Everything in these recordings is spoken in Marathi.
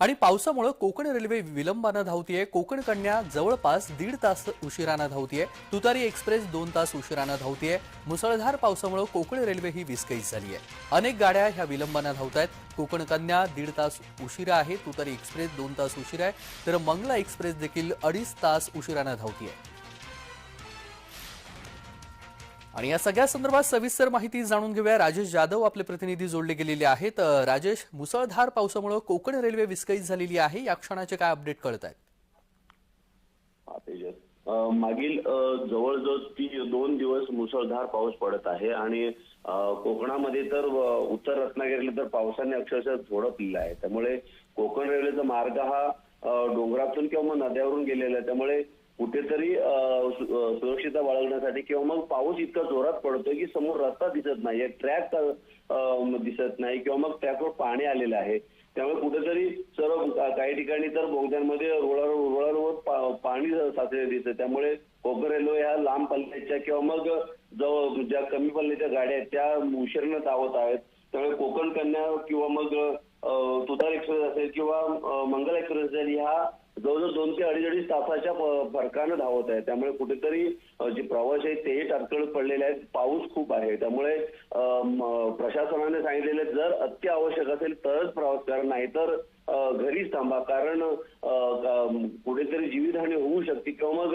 आणि पावसामुळे कोकण रेल्वे विलंबानं धावतीये. कोकण कन्या जवळपास दीड तास उशिरानं धावतीये. तुतारी एक्सप्रेस दोन तास उशिरानं धावतीये. मुसळधार पावसामुळे कोकण रेल्वे ही विस्कळीत झाली आहे अनेक गाड्या ह्या विलंबानं धावत आहेत कोकण कन्या दीड तास उशिरा आहे. तुतारी एक्सप्रेस दोन तास उशिरा आहे. तर मंगला एक्सप्रेस देखील अडीच तास उशिरानं धावतीये. आणि या सगळ्या संदर्भात सविस्तर माहिती जाणून घेऊया. राजेश जाधव आपले प्रतिनिधी जोडले गेलेले आहेत. राजेश मुसळधार पावसामुळे कोकण रेल्वे विस्कळीत झालेली आहे. या क्षणाचे काय अपडेट कळत आहेत मागील जवळजवळ ती दोन दिवस मुसळधार पाऊस पडत आहे आणि कोकणामध्ये तर उत्तर रत्नागिरीला तर पावसाने अक्षरशः झोडपलेला आहे. त्यामुळे कोकण रेल्वेचा मार्ग हा डोंगरातून किंवा मग नद्यावरून गेलेला आहे. त्यामुळे कुठेतरी सुरक्षितता बाळगण्यासाठी किंवा मग पाऊस इतका जोरात पडतोय की समोर रस्ता दिसत नाही. ट्रॅक दिसत नाही किंवा मग ट्रॅकवर पाणी आलेलं आहे. त्यामुळे कुठेतरी सर्व काही ठिकाणी तर बोगद्यांमध्ये रोळावर रोळांवर पाणी साचलेलं दिसतं त्यामुळे कोकण रेल्वे ह्या लांब पल्ल्याच्या किंवा मग जवळ ज्या कमी पल्ल्याच्या गाड्या आहेत त्या उशिरानं धावत आहेत. त्यामुळे कोकण कन्या किंवा मग तुतार एक्सप्रेस असेल किंवा मंगल एक्सप्रेस असेल ह्या जवळजवळ दोन ते अडीच अडीच तासाच्या फरकानं धावत आहे. त्यामुळे कुठेतरी जे प्रवास आहेत तेही टाटकळत पडलेले आहेत. पाऊस खूप आहे. त्यामुळे प्रशासनाने सांगितलेले जर अत्यावश्यक असेल तरच प्रवास करा. नाहीतर घरीच थांबा. कारण कुठेतरी जीवितहानी होऊ शकते. किंवा मग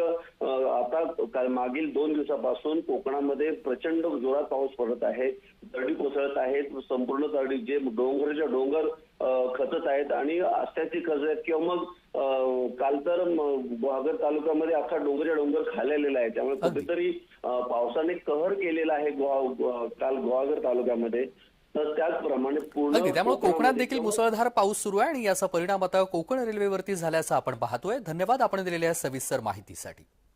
आता का- मागील दोन दिवसापासून कोकणामध्ये प्रचंड जोरात पाऊस पडत आहे. दरडी कोसळत आहेत संपूर्ण दरडी जे डोंगरच्या डोंगर खचत आहेत आणि अस्त्याची खचत आहेत. किंवा मग काल तर गुहागर तालुक्यामध्ये अख्खा डोंगरच्या डोंगर खालेलेला आहे. त्यामुळे. कुठेतरी पावसाने कहर केलेला आहे गुहा- काल गुहागर तालुक्यामध्ये. तर त्याचप्रमाणे पूर्ण त्यामुळे कोकणात देखील मुसळधार पाऊस सुरू आहे आणि याचा परिणाम आता कोकण रेल्वेवरती झाल्याचा आपण पाहतोय. धन्यवाद आपण दिलेल्या सविस्तर माहितीसाठी.